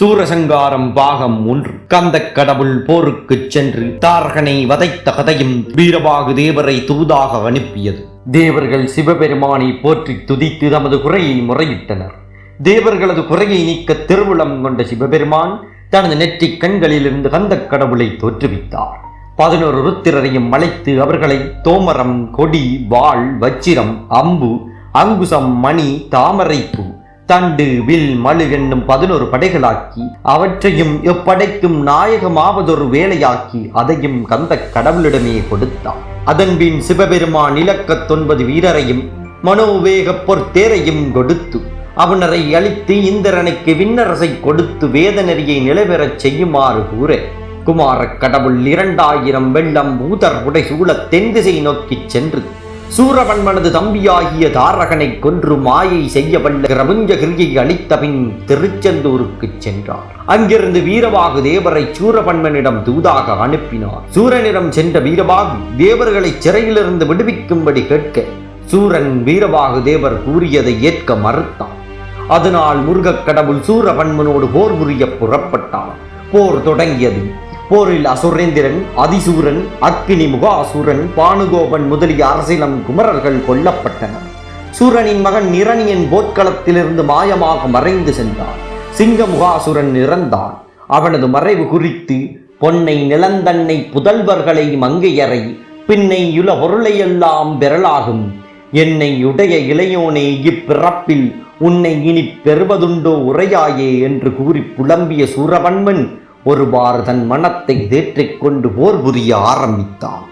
சூரசங்காரம் பாகம் ஒன்று. கந்தக் கடவுள் போருக்குச் சென்று தாரகனை வதைத்த கதையும் வீரபாகு தேவரை தூதாக அனுப்பியது. தேவர்கள் சிவபெருமானை போற்றி துதித்து தமது குறையை முறையிட்டனர். தேவர்களது குறையை நீக்க திருவுளம் கொண்ட சிவபெருமான் தனது நெற்றிக் கண்களிலிருந்து கந்தக் கடவுளை தோற்றுவித்தார். பதினோரு ருத்திரரையும் அழைத்து அவர்களை தோமரம் கொடி வாள் வச்சிரம் அம்பு அங்குசம் மணி தாமரைப்பூ தண்டு வில் மழு என்னும் பதினோரு படைகளாக்கி அவற்றையும் எப்படைக்கும் நாயகமாவதொரு வேலையாக்கி அதையும் கந்த கடவுளிடமே கொடுத்தான். அதன்பின் சிவபெருமான் இலக்கத் தொன்பது வீரரையும் மனோவேகப் பொற்தேரையும் கொடுத்து அவனரை அழித்து இந்திரனுக்கு விண்ணரசை கொடுத்து வேதநெறியை நிலைபெறச் செய்யுமாறு கூற குமாரக் கடவுள் இரண்டாயிரம் வெள்ளம் ஊதர் உடை சூழ தென் திசை நோக்கிச் சென்று சூரவன்மனது தம்பியாகிய தாரகனை கொன்று மாயை செய்ய வல்ல பிரபஞ்ச கிரியை அளித்தபின் திருச்செந்தூருக்குச் சென்றார். அங்கிருந்து வீரபாகு தேவரை சூரபன்மனிடம் தூதாக அனுப்பினார். சூரனிடம் சென்ற வீரபாகு தேவர்களை சிறையிலிருந்து விடுவிக்கும்படி கேட்க சூரன் வீரபாகு தேவர் கூறியதை ஏற்க மறுத்தான். அதனால் முருகக் கடவுள் சூரபன்மனோடு போர் புரிய புறப்பட்டான். போர் தொடங்கியது. போரில் அசுரேந்திரன் அதிசூரன் அக்கினி முகாசூரன் பானுகோபன் முதலிய அரசிலம் குமரர்கள் கொல்லப்பட்டனர். சூரனின் மகன் நிரணியன் போர்க்களத்திலிருந்து மாயமாக மறைந்து சென்றான். சிங்க முகாசுரன் இறந்தான். அவனது மறைவு குறித்து பொன்னை நிலந்தன்னை புதல்வர்களை மங்கையரை பின்னை யுல பொருளையெல்லாம் பெறலாகும் என்னை உடைய இளையோனே இப்பிறப்பில் உன்னை இனி பெறுவதுண்டோ உரையாயே என்று கூறி புலம்பிய சூரவன்மன் ஒருவாறு தன் மனத்தை தேற்றிக் கொண்டு போர் புரிய ஆரம்பித்தான்.